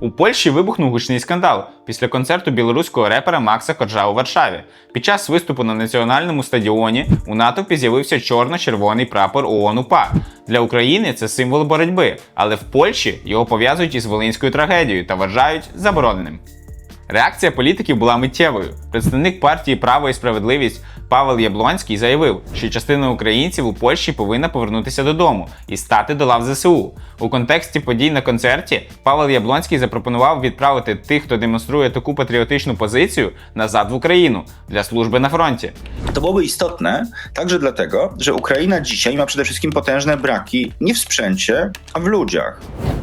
У Польщі вибухнув гучний скандал після концерту білоруського репера Макса Коржа у Варшаві. Під час виступу на національному стадіоні у натовпі з'явився чорно-червоний прапор ООН УПА. Для України це символ боротьби, але в Польщі його пов'язують із волинською трагедією та вважають забороненим. Реакція політиків була миттєвою. Представник партії Право і справедливість Павел Яблонський заявив, що частина українців у Польщі повинна повернутися додому і стати до лав ЗСУ. У контексті подій на концерті Павел Яблонський запропонував відправити тих, хто демонструє таку патріотичну позицію, назад в Україну для служби на фронті. To byłoby istotne także dlatego, że Ukraina dzisiaj ma przede wszystkim potężne braki nie w sprzęcie, a w ludziach.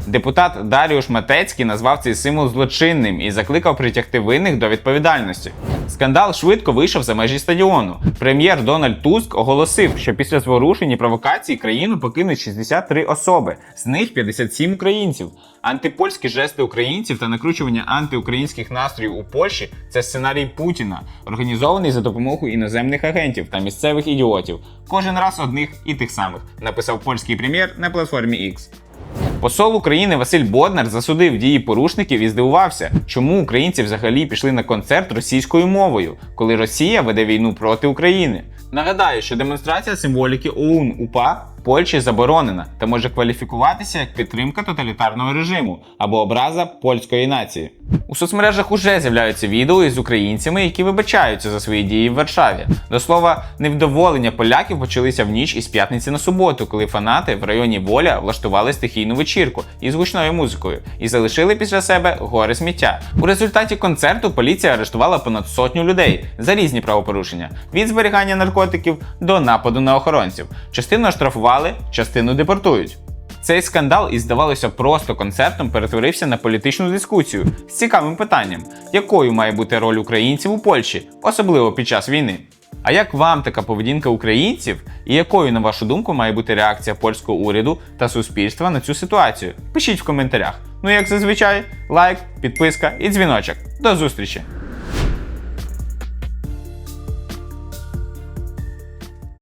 Депутат Даріуш Матецький назвав цей символ злочинним і закликав притягти винних до відповідальності. Скандал швидко вийшов за межі стадіону. Прем'єр Дональд Туск оголосив, що після зворушень і провокацій країну покинуть 63 особи, з них 57 українців. Антипольські жести українців та накручування антиукраїнських настроїв у Польщі це сценарій Путіна, організований за допомогою іноземних агентів та місцевих ідіотів. Кожен раз одних і тих самих, написав польський прем'єр на платформі X. Посол України Василь Боднар засудив дії порушників і здивувався, чому українці взагалі пішли на концерт російською мовою, коли Росія веде війну проти України. Нагадаю, що демонстрація символіки ОУН УПА Польщі заборонена та може кваліфікуватися як підтримка тоталітарного режиму або образа польської нації. У соцмережах уже з'являються відео із українцями, які вибачаються за свої дії в Варшаві. До слова, невдоволення поляків почалися в ніч із п'ятниці на суботу, коли фанати в районі Воля влаштували стихійну вечірку із гучною музикою і залишили після себе гори сміття. У результаті концерту поліція арештувала понад сотню людей за різні правопорушення від зберігання наркотиків до нападу на охоронців. Частину оштрафували, частину депортують. Цей скандал із здавалося просто концертом перетворився на політичну дискусію з цікавим питанням, якою має бути роль українців у Польщі, особливо під час війни. А як вам така поведінка українців, і якою, на вашу думку, має бути реакція польського уряду та суспільства на цю ситуацію? Пишіть в коментарях. Ну як зазвичай, лайк, підписка і дзвіночок. До зустрічі!